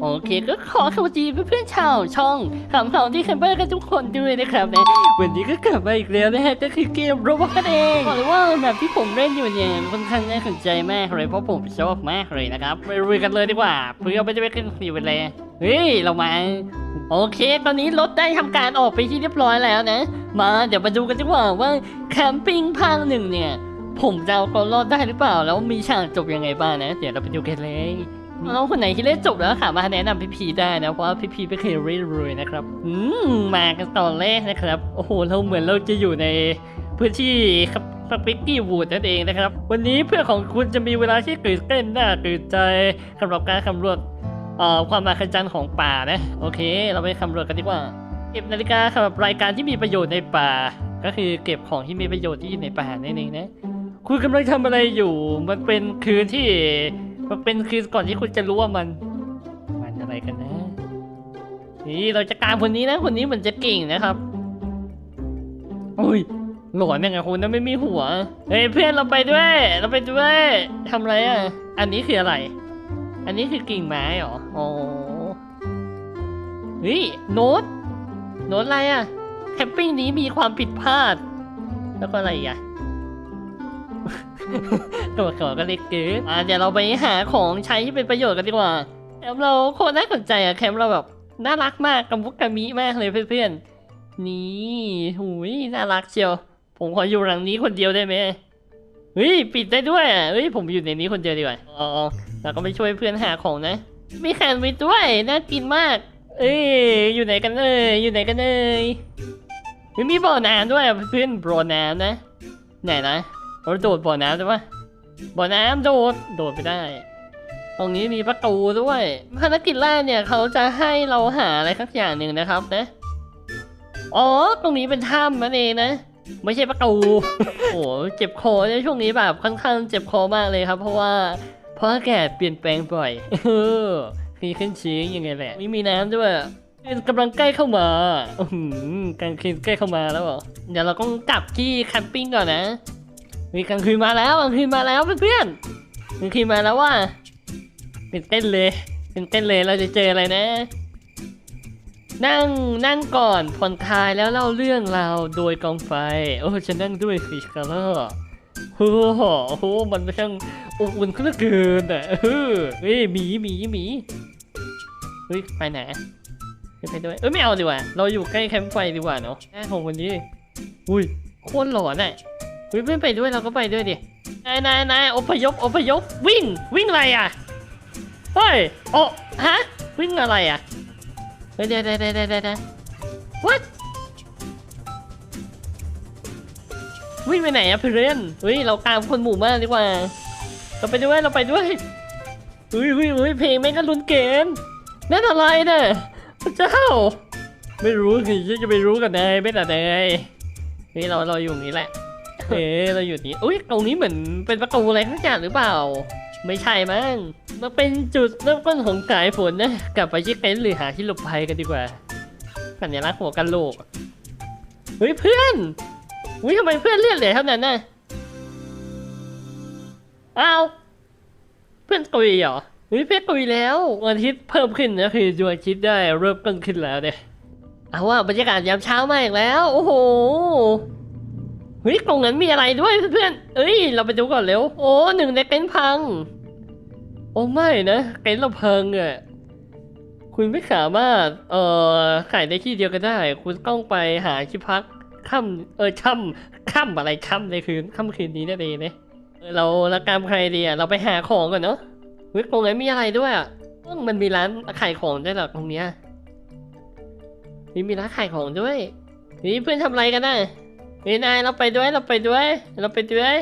โอเคก็ขอสวัสดีเพื่อนๆชาวช่องขำเขาที่แคมเปอร์กันทุกคนด้วยนะครับนะวันนี้ก็กลับมาอีกแล้วนะฮะก็คือเกมโรบอทกันเองบอกเลยว่าแบบที่ผมเล่นอยู่เนี่ยค่อนข้างน่าสนใจมากเลยเพราะผมชอบมากเลยนะครับไปลุยกันเลยดีกว่าเพื่อไม่จะไปขึ้นสีไปเลยเฮ้ยเรามาโอเค ตอนนี้รถได้ทำการออกไปที่เรียบร้อยแล้วนะ มาเดี๋ยวมาดูกันดีกว่าว่าแคมปิ้งภาคหนึ่งเนี่ย ผมจะเอาตัวรอดได้หรือเปล่า แล้วมีฉากจบยังไงบ้างนะ เดี๋ยวเราไปดูกันเลย น้องคนไหนที่เล่นจบแล้วค่ะมาแนะนำพี่พีได้นะเพราะว่าพี่พีไม่เคยเล่นเลยนะครับอืมมากันตอนแรกนะครับ โอ้โหเราเหมือนเราจะอยู่ในพื้นที่สปิกกี้วูดนั่นเองนะครับ วันนี้เพื่อนของคุณจะมีเวลาที่ตื่นเต้นน่าตื่นใจสำหรับการสำรวจเอ่อความมหัศจรรย์ของป่านะ โอเค เราไปสำรวจกันดีกว่า เก็บนาฬิกาสำหรับรายการที่มีประโยชน์ในป่า ก็คือเก็บของที่มีประโยชน์ที่อยู่ในป่านั่นเองนะ คุณกำลังทำอะไรอยู่ มันเป็นคืนที่ มันเป็นคืนก่อนที่คุณจะรู้ว่ามัน มันอะไรกันนะ นี่เราจะการคนนี้นะคนนี้เหมือนจะเก่งนะครับอุ้ยหลอนยังไงคุณนั้นไม่มีหัว เฮ้ยเพื่อนเราไปด้วย เราไปด้วยทำอะไรอะ อันนี้คืออะไร อันนี้คือกิ่งไม้เหรออ๋อเฮ้ยโน้ตโน้ตอะไรอะแคมปิ้งนี้มีความผิดพลาด แล้วก็อะไรอีกอะ ตัวขอก็เล็กเกินอะเดี๋ยวเราไปหาของใช้ที่เป็นประโยชน์กันดีกว่าแคมป์เราโคตรน่าสนใจอะแคมป์เราแบบน่ารักมากกัมุกกะมิมากเลยเพื่อนๆ นี่หุยน่ารักเชียว ผมขออยู่หลังนี้คนเดียวได้ไหมเฮ้ยปิดได้ด้วยอะเฮ้ยผมอยู่ในนี้คนเดียวดีกว่าอ๋อเราก็ไปช่วยเพื่อนหาของนะ มีแคนวิทด้วยน่ากินมาก เอ้ยอยู่ไหนกันเอ่ยอยู่ไหนกันเอ้ยมีบ่อน้ำด้วยเพื่อนบ่อน้ำนะไหนนะ เราโดดบ่อน้ำใช่ปะบ่อน้ำโดด โดดไปได้ ตรงนี้มีประตูด้วยภารกิจแรกเนี่ยเขาจะให้เราหาอะไรสักอย่างหนึ่งนะครับนะ อ๋อ ตรงนี้เป็นถ้ำนั่นเองนะ ไม่ใช่ประตู โอ้โหเจ็บคอในช่วงนี้แบบค่อนข้างเจ็บคอมากเลยครับ เพราะว่าเพราะอากาศเปลี่ยนแปลงบ่อยเออมีขึ้นชื้ยังไงแหละ ไม่มีน้ำด้วยกำลังใกล้เข้ามาอือหือกลางคืนใกล้เข้ามาแล้วเหรอเดี๋ยวเราต้องกลับที่แคมปิ้งก่อนนะ มีกลางคืนมาแล้วกลางคืนมาแล้วเพื่อนๆกลางคืนมาแล้วว่าเป็นเต้นเลยเป็นเต้นเลยเราจะเจออะไรนะ นั่งนั่งก่อนผ่อนคลายแล้วเล่าเรื่องเราโดยกองไฟ โอ้ฉันนั่งด้วยสิคาร์ลโอ้โหโอ้โหมันช่างอบอุ่นขึ้นเกินอะเฮ้ยหมีหมีหมีเฮ้ยไปไหนไปด้วยเอ้ยไม่เอาดีกว่า เราอยู่ใกล้แคมป์ไฟดีกว่าเนาะแค่ของคนนี้ อุ้ยโคตรหลอนอะ เฮ้ยเพื่อนไปด้วยเราก็ไปด้วยดินายนายนายอพยพอพยพวิ่งวิ่งอะไรอะเฮ้ยโอ้ฮะวิ่งอะไรอะเฮ้ยเดี๋ยวเดี๋ยวเดี๋ยวเดี๋ยวเดี๋ยว what วิ่งไปไหนอะเพื่อนเฮ้ยเราตามคนหมู่มากดีกว่า เราไปด้วยเราไปด้วยเฮ้ยเฮ้ยเฮ้ยเพลงแม่งก็ลุ้นเกินนั่นอะไรเนี่ยพระเจ้า ไม่รู้สิจะไปรู้กับนายไม่แต่นายเฮ้ยเราเราอยู่นี้แหละ เอ๊ะเราอยู่นี่อุ้ยตรงนี้เหมือนเป็นประตูอะไรทั้งอย่างหรือเปล่า ไม่ใช่มั้งมันเป็นจุดเริ่มต้นของสายฝนนะกลับไปที่เต็นท์หรือหาที่หลบภัยกันดีกว่าสัญลักษณ์หัวกันโหลกเฮ้ยเพื่อนอุ้ยทำไมเพื่อนเลือดเหลือเท่านั้นน่ะอ้าวเพื่อนตุยเหรอเฮ้ยเพื่อนตุยแล้ววันอาทิตย์เพิ่มขึ้นนะคือดวงอาทิตย์ได้เริ่มต้นขึ้นแล้วเนี่ยเอาว่าบรรยากาศยามเช้ามาอีกแล้ว โอ้โห ฮ้ยตรงนั้นมีอะไรด้วยเพื่อนเอ้ย เราไปดูก่อนเร็ว โอ้หนึ่งในเต็นท์พัง โอ้ไม่นะเต็นท์เราพังอะคุณไม่สามารถเอ่อขายในที่เดียวกันได้ คุณต้องไปหาที่พักค่ำเออค่ำค่ำอะไรค่ำในคืนค่ำคืนนี้นั่เองนะเออเราละกามใครดีอะเราไปหาของก่อนเนาะเฮ้ยตรงไหนมีอะไรด้วยอะมันมีร้านขายของด้วยหรอตรงเนี้ยมีมีร้านขายของด้วยนี่เพื่อนทำอะไรกันน่ะ เฮ้ยนายเราไปด้วยเราไปด้วย เราไปด้วย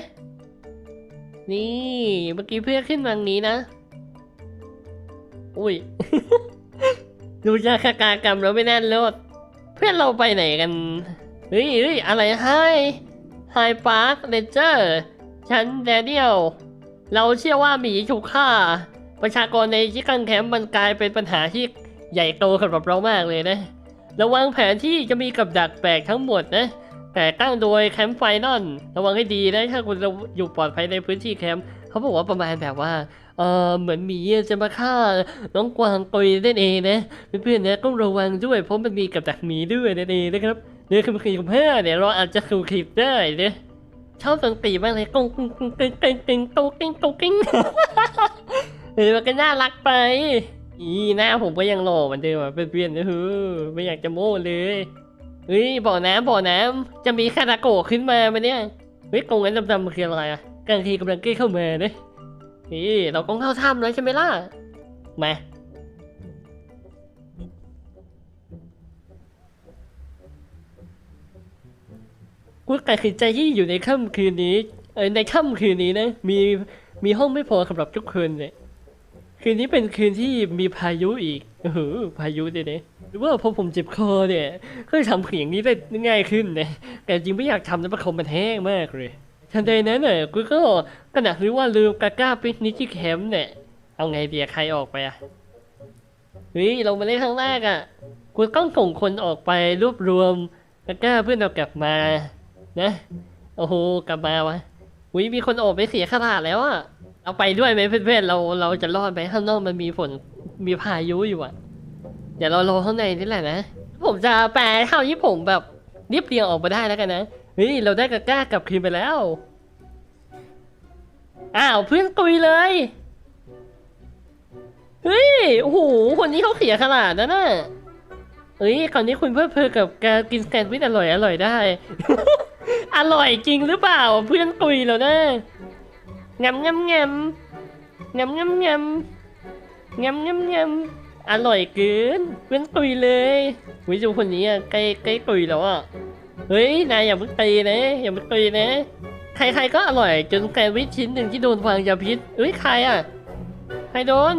นี่เมื่อกี้เพื่อนขึ้นมาทางนี้นะ อุ้ย ดูจากคากากรรมแล้วไม่แน่นรถเพื่อนเราไปไหนกัน เฮ้ยเฮ้ยอะไรไฮไฮพาร์คเรนเจอร์ ฉันแดเนียล เราเชื่อว่าหมีถูกฆ่า ประชากรในที่กันแคมป์มันกลายเป็นปัญหาที่ใหญ่โตสำหรับเรามากเลยนะ ระวังแผนที่จะมีกับดักแปลกทั้งหมดนะ แต่ตั้งโดยแคมป์ไฟนอลระวังให้ดีนะถ้าคุณจะอยู่ปลอดภัยในพื้นที่แคมป์เขาบอกว่าประมาณแบบว่าเออเหมือนหมีจะมาฆ่าน้องกวางตุยนั่นเองนะเพื่อนๆนะต้องระวังด้วยเพราะมันมีกับดักหมีด้วยนั่นเองนะครับเนี่ยคือคลิปห้าเนี่ยเราอาจจะสู่คลิปได้เนะชอบดนตรีมากเลยกุ้งกุ้งกุ้งกุ้งกุ้งกุ้งกุ้งกุ้งกุ้งกุ้งเออมันก็น่ารักไปอีหน้าผมก็ยังหล่อเหมือนเดิมอะเพื่อนๆนะฮ้อไม่อยากจะโม้เลย เฮ้ยบ่อน้ำบ่อน้ำจะมีคาราโกะขึ้นมาไหมเนี่ยเฮ้ยตรงนั้นดำๆมันคืออะไรอะกางทีกำลังเก้เข้ามาเนี่ยนี่เราต้องเข้าถ้ำแล้วใช่ไหมล่ะมากูตัดสินใจที่อยู่ในค่ำคืนนี้เออในค่ำคืนนี้นะมีมีห้องไม่พอสำหรับทุกคนเลยคืนนี้เป็นคืนที่มีพายุอีกโอ้โหพายุเนี่ยนะห รือว่าพอผมเจ็บคอเนี่ยก็ทำเสียงนี้ได้ง่ายขึ้นนะแต่จริงไม่อยากทำนะเพราะคอมันแห้งมากเลยทันใดนั้นน่ะกูก็กระหนักรู้ว่าลืมกาก้าปิกนิกที่แคมป์เนี่ยเอาไงเดีอะใครออกไปอะเฮ้ยเรามาเล่นครั้งแรกอะกูต้องส่งคนออกไปรวบรวมกาก้าเพื่อนเรากลับมานะโอ้โหกลับมาวะอุ้ยมีคนออกไปเสียขนาดแล้วอะเอาไปด้วยไหมเพื่อนๆเราเราจะรอดไหมข้างนอกมันมีฝนมีพายุอยู่อะ เดี๋ยวเรารอข้างในนี่แหละนะ ผมจะแปลเท่าที่ผมแบบเรียบเรียงออกมาได้แล้วกันนะเฮ้ยเราได้กาก้ากับคืนไปแล้ว อ้าวเพื่อนกุยเลย เฮ้ย โอ้โห คนนี้เขาเสียขนาดนั้นน่ะเฮ้ยก่อนนี้คุณเพื่อเพอกับการกินแซนด์วิชอร่อยอร่อยได้ อร่อยจริงหรือเปล่าเพื่อนกุยแล้วนะงำงำงำงำงำงำงำงำงำ อร่อยเกินเพื่อนกุยเลยวิจูคนนี้อะใกล้ใกล้กุยแล้วอะเฮ้ยนายอย่าเพิ่งตีนะอย่าเพิ่งตีนะ ใครๆก็อร่อยจนแซนด์วิชชิ้นหนึ่งที่โดนวางยาพิษเอ้ยใครอะใครโดน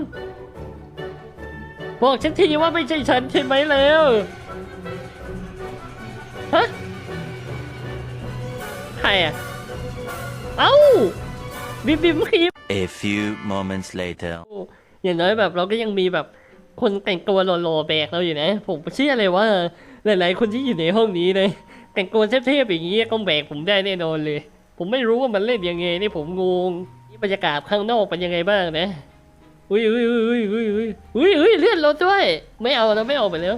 บอกฉันทีว่าไม่ใช่ฉันใช่ไหมแล้วฮะใครอะเอ้าบิมบิมครีม A few moments later. อย่างน้อยแบบเราก็ยังมีแบบ คนแต่งตัวหล่อๆแบกเราอยู่นะ ผมเชื่อเลยว่า หลาย ๆ คนที่อยู่ในห้องนี้เลยแต่งตัวเทพๆอย่างนี้ต้องแบกผมได้แน่นอนเลย ผมไม่รู้ว่ามันเล่นยังไงนี่ผมงงนี่บรรยากาศข้างนอกเป็นยังไงบ้างนะอุ้ยอุ้ยอุ้ยอุ้ยอุ้ยอุ้ยอุ้ยเลื่อนรถด้วย ไม่เอานะไม่เอาไปแล้ว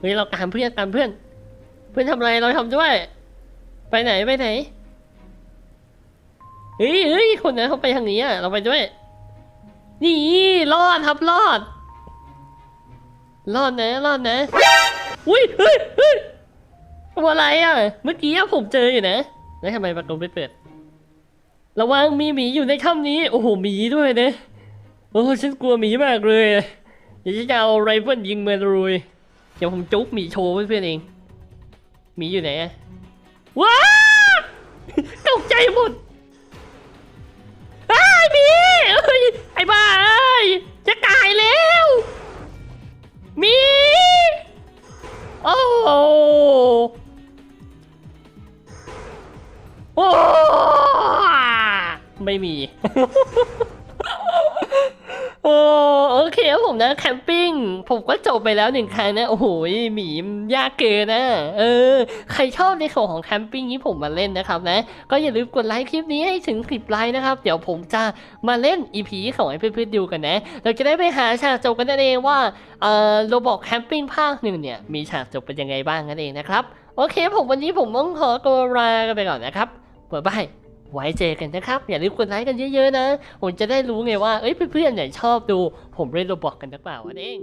เฮ้ยเราตามเพื่อนตามเพื่อน เพื่อนทำอะไรเราทำด้วย ไปไหนไปไหนเฮ้ยเฮ้ยคนนั้นเขาไปทางนี้อะเราไปด้วย นี่รอดครับรอด รอดนะรอดนะอุ้ยเฮ้ยเฮ้ยตัวอะไรอะ เมื่อกี้ผมเจออยู่นะ แล้วทำไมประตูไม่เปิด ระวังมีหมีอยู่ในถ้ำนี้ โอ้โหหมีด้วยนะโอ้ฉันกลัวหมีมากเลยเดี๋ยวฉันจะเอาไรเฟิลยิงมันรุยเดี๋ยวผมจุ๊บหมีโชว์เพื่อนๆเอง หมีอยู่ไหนอะว้าตกใจหมดไอ้ายมีเอ้ยไอ้บ้า ไม่มี โอ้โอเคครับผมนะแคมปิ้งผมก็จบไปแล้วหนึ่งครั้งนะโอ้โหหมียากเกินนะเออใครชอบในส่วนของแคมปิ้งนี้ผมมาเล่นนะครับนะก็อย่าลืมกดไลค์คลิปนี้ให้ถึง10ไลค์นะครับ เดี๋ยวผมจะมาเล่น EP ของให้เพื่อนๆดูกันนะ เราจะได้ไปหาฉากจบกันนั่นเองว่าเอ่อโรบอกแคมปิ้งภาคหนึ่งเนี่ยมีฉากจบเป็นยังไงบ้างนั่นเองนะครับโอเค ผมวันนี้ผมต้องขอตัวลากันไปก่อนนะครับบ๊ายบาย ไว้เจอกันนะครับ อย่าลืมกดไลค์กันเยอะๆนะ ผมจะได้รู้ไงว่า เอ้ยเพื่อนๆเนี่ยชอบดู ผมเล่นโรบอกกันหรือเปล่านั่นเอง